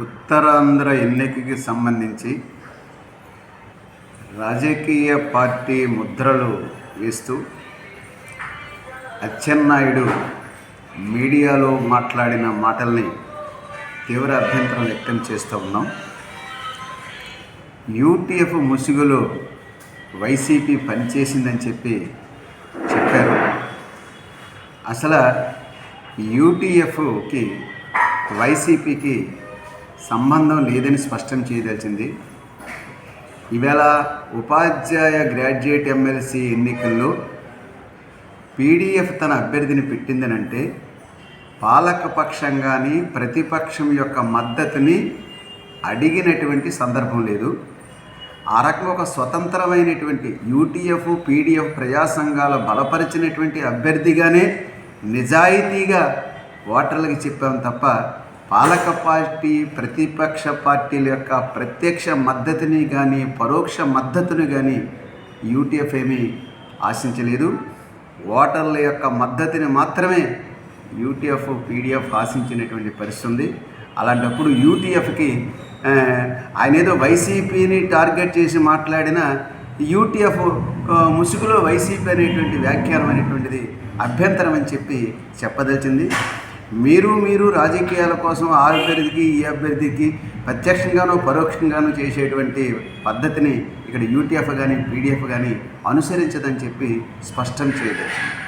ఉత్తరాంధ్ర ఎన్నికకి సంబంధించి రాజకీయ పార్టీ ముద్రలు వేస్తూ అచ్చెన్నాయుడు మీడియాలో మాట్లాడిన మాటల్ని తీవ్ర అభ్యంతరం వ్యక్తం చేస్తూ ఉన్నాం. యూటీఎఫ్ ముసుగులో వైసీపీ పనిచేసిందని చెప్పి చెప్పారు. అసలు యూటీఎఫ్కి వైసీపీకి సంబంధం లేదని స్పష్టం చేయదలిచింది. ఈవేళ ఉపాధ్యాయ గ్రాడ్యుయేట్ ఎమ్మెల్సీ ఎన్నికల్లో పీడీఎఫ్ తన అభ్యర్థిని పెట్టిందనంటే పాలకపక్షం కానీ ప్రతిపక్షం యొక్క మద్దతుని అడిగినటువంటి సందర్భం లేదు. ఆ రకంగా ఒక స్వతంత్రమైనటువంటి యూటీఎఫ్ పీడిఎఫ్ ప్రజా బలపరిచినటువంటి అభ్యర్థిగానే నిజాయితీగా ఓటర్లకు చెప్పాం తప్ప పాలక పార్టీ ప్రతిపక్ష పార్టీల యొక్క ప్రత్యక్ష మద్దతుని కానీ పరోక్ష మద్దతుని కానీ యూటీఎఫ్ ఏమీ ఆశించలేదు. ఓటర్ల యొక్క మద్దతుని మాత్రమే యూటీఎఫ్ పీడిఎఫ్ ఆశించినటువంటి పరిస్థితి ఉంది. అలాంటప్పుడు యూటీఎఫ్కి ఆయన ఏదో వైసీపీని టార్గెట్ చేసి మాట్లాడిన యూటీఎఫ్ ముసుగులో వైసీపీ అనేటువంటి వ్యాఖ్యానం అనేటువంటిది అభ్యంతరం అని చెప్పి చెప్పదలిచింది. మీరు మీరు రాజకీయాల కోసం ఆ అభ్యర్థికి ఈ అభ్యర్థికి ప్రత్యక్షంగానో పరోక్షంగానో చేసేటువంటి పద్ధతిని ఇక్కడ యూటీఎఫ్ కానీ పీడిఎఫ్ కానీ అనుసరించదని చెప్పి స్పష్టం చేయదలిచింది